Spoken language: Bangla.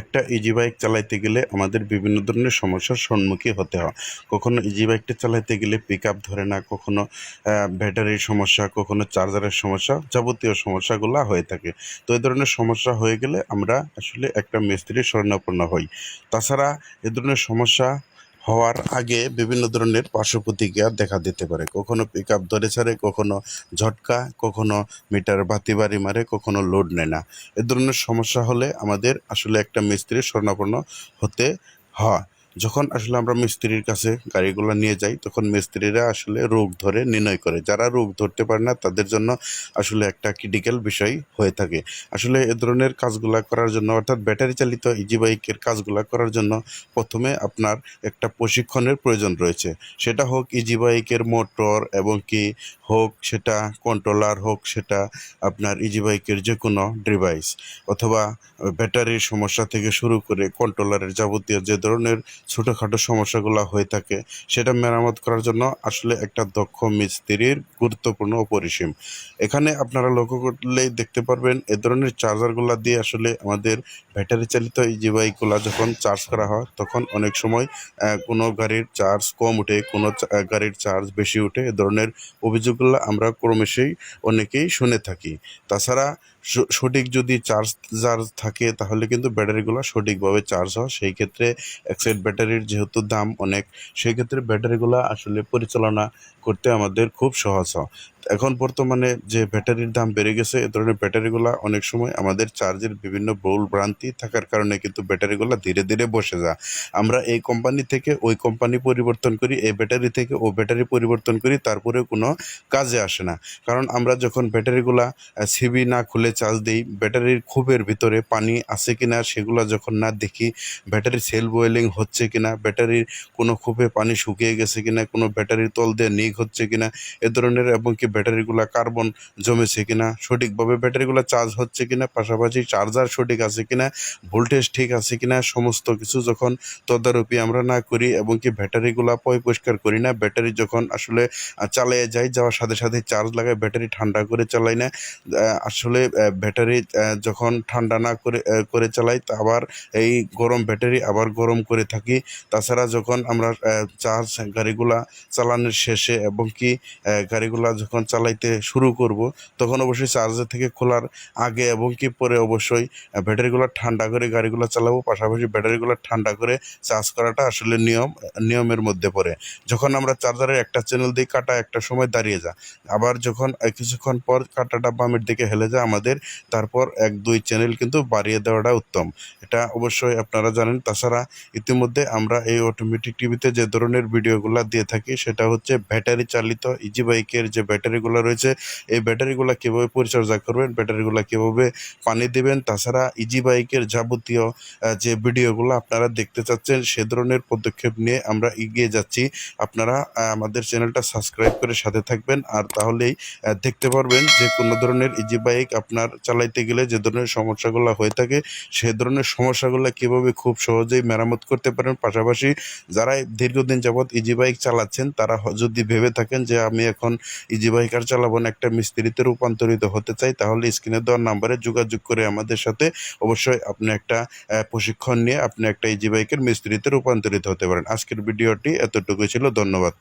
একটা ইজি বাইক চালাইতে গেলে আমাদের বিভিন্ন ধরনের সমস্যার সম্মুখীন হতে হয়। কখনো ইজি বাইকটা চালাইতে গেলে পিক আপ ধরে না, কখনো ব্যাটারির সমস্যা, কখনো চার্জারের সমস্যা যাবতীয় সমস্যাগুলো হয়ে থাকে। তো এই ধরনের সমস্যা হয়ে গেলে আমরা আসলে একটা মিস্ত্রির শরণাপন্ন হই। তাছাড়া এ ধরনের সমস্যা হওয়ার আগে বিভিন্ন ধরনের পার্শ্ব প্রতিক্রিয়া দেখা দিতে পারে। কখনো পিক আপ ধরে ছাড়ে, কখনো ঝটকা, কখনো মিটার বাতি বাড়ি মারে, কখনো লোড নেয় না। এ ধরনের সমস্যা হলে আমাদের আসলে একটা মিস্ত্রির স্বর্ণাপন্ন হতে হয়। যখন আসলে আমরা মিস্ত্রির কাছে গাড়িগুলো নিয়ে যাই, তখন মিস্ত্রিরা আসলে রোগ ধরে নির্ণয় করে। যারা রোগ ধরতে পারে না, তাদের জন্য আসলে একটা ক্রিটিক্যাল বিষয় হয়ে থাকে। আসলে এ ধরনের কাজগুলা করার জন্য, অর্থাৎ ব্যাটারি চালিত ইজি বাইকের কাজগুলা করার জন্য প্রথমে আপনার একটা প্রশিক্ষণের প্রয়োজন রয়েছে। সেটা হোক ইজি বাইকের মোটর এবং কি হোক সেটা কন্ট্রোলার হোক সেটা আপনার ইজি বাইকের যে কোনো ডিভাইস অথবা ব্যাটারির সমস্যা থেকে শুরু করে কন্ট্রোলারের যাবতীয় যে ধরনের ছোটোখাটো সমস্যাগুলো হয়ে থাকে, সেটা মেরামত করার জন্য আসলে একটা দক্ষ মিস্ত্রির গুরুত্বপূর্ণ অপরিসীম। এখানে আপনারা লক্ষ্য করলেই দেখতে পারবেন, এ ধরনের চার্জারগুলো দিয়ে আসলে আমাদের ব্যাটারি চালিত ইজি বাইকগুলো যখন চার্জ করা হয়, তখন অনেক সময় কোনো গাড়ির চার্জ কম উঠে, কোনো গাড়ির চার্জ বেশি উঠে, এ ধরনের অভিযোগগুলো আমরা ক্রমেশই অনেকেই শুনে থাকি। তাছাড়া সঠিক যদি চার্জ চার্জ থাকে, তাহলে কিন্তু ব্যাটারিগুলো সঠিকভাবে চার্জ হয়, সেই ক্ষেত্রে এক্সাইড ব্যাটারির যেহেতু দাম অনেক সেক্ষেত্রে ব্যাটারিগুলো আসলে পরিচালনা করতে আমাদের খুব সহজ হয়। এখন বর্তমানে যে ব্যাটারির দাম বেড়ে গেছে, এ ধরনের ব্যাটারিগুলো অনেক সময় আমাদের চার্জের বিভিন্ন ভুল ভ্রান্তি থাকার কারণে কিন্তু ব্যাটারিগুলো ধীরে ধীরে বসে যায়। আমরা এই কোম্পানি থেকে ওই কোম্পানি পরিবর্তন করি, এই ব্যাটারি থেকে ও ব্যাটারি পরিবর্তন করি, তারপরেও কোনো কাজে আসে না। কারণ আমরা যখন ব্যাটারিগুলা সিবি না খুলে চার্জ দিই, ব্যাটারির খুবের ভিতরে পানি আছে কিনা সেগুলো যখন না দেখি ব্যাটারি সেল বয়েলিং হচ্ছে কিনা, ব্যাটারির কোনো খুবে পানি শুকিয়ে গেছে কিনা, কোনো ব্যাটারির তল দিয়ে নিক হচ্ছে কিনা, এ ধরনের এবং কি ব্যাটারিগুলা কার্বন জমেছে কিনা, সঠিকভাবে ব্যাটারিগুলো চার্জ হচ্ছে কিনা, পাশাপাশি চার্জার সঠিক আছে কিনা, ভোল্টেজ ঠিক আছে কিনা, সমস্ত কিছু যখন তদারকি আমরা না করি এবং কি ব্যাটারিগুলা পয় পরিষ্কার করি না, ব্যাটারি যখন আসলে চালিয়ে যাই যাওয়ার সাথে সাথে চার্জ লাগায়, ব্যাটারি ঠান্ডা করে চালাই না আসলে ব্যাটারি যখন ঠান্ডা না করে করে চালাই আবার এই গরম ব্যাটারি আবার গরম করে থাকি, তাছাড়া যখন আমরা চার্জ গাড়িগুলা চালানোর শেষে এবং কি গাড়িগুলা যখন চালাইতে শুরু করব, তখন অবশ্যই চার্জার থেকে খোলার আগে এবং কি পরে অবশ্যই ব্যাটারিগুলো ঠান্ডা করে গাড়িগুলো চালাবো, পাশাপাশি ব্যাটারিগুলো ঠান্ডা করে চার্জ করাটা আসলে নিয়ম, নিয়মের মধ্যে পড়ে। যখন আমরা চার্জারের একটা চ্যানেল দিয়ে কাটা, একটা সময় দাঁড়িয়ে যায় আবার যখন কিছুক্ষণ পর কাটাটা বামের দিকে হেলে যায় আমাদের, তারপর এক, দুই চ্যানেল কিন্তু বাড়িয়ে দেওয়াটা উত্তম। এটা অবশ্যই আপনারা জানেন, তাছাড়া ইতিমধ্যে আমরা এই অটোমেটিক টিভিতে যে ধরনের ভিডিওগুলো দিয়ে থাকি, সেটা হচ্ছে ব্যাটারি চালিত ইজি বাইকের যে ব্যাটারিগুলো রয়েছে, এই ব্যাটারিগুলো কীভাবে পরিচর্যা করবেন, ব্যাটারিগুলো কীভাবে পানি দেবেন, তাছাড়া ইজি বাইকের যাবতীয় যে ভিডিওগুলো আপনারা দেখতে চাচ্ছেন, সে ধরনের পদক্ষেপ নিয়ে আমরা এগিয়ে যাচ্ছি। আপনারা আমাদের চ্যানেলটা সাবস্ক্রাইব করে সাথে থাকবেন আর তাহলেই দেখতে পারবেন যে কোনো ধরনের ইজি বাইক আপনার চালাইতে গেলে যে ধরনের সমস্যাগুলো হয়ে থাকে, সে ধরনের সমস্যাগুলো কীভাবে খুব সহজেই মেরামত করতে পারেন। পাশাপাশি যারা দীর্ঘদিন যাবৎ ইজি বাইক চালাচ্ছেন, তারা যদি ভেবে থাকেন যে আমি এখন ইজি আর চালাবো না একটা মিস্ত্রিতে রূপান্তরিত হতে চাই, তাহলে স্ক্রিনে দেওয়ার নাম্বারে যোগাযোগ করে আমাদের সাথে অবশ্যই আপনি একটা প্রশিক্ষণ নিয়ে আপনি একটা ইজি বাইকের মিস্ত্রিতে রূপান্তরিত হতে পারেন। আজকের ভিডিওটি এতটুকুই ছিল, ধন্যবাদ।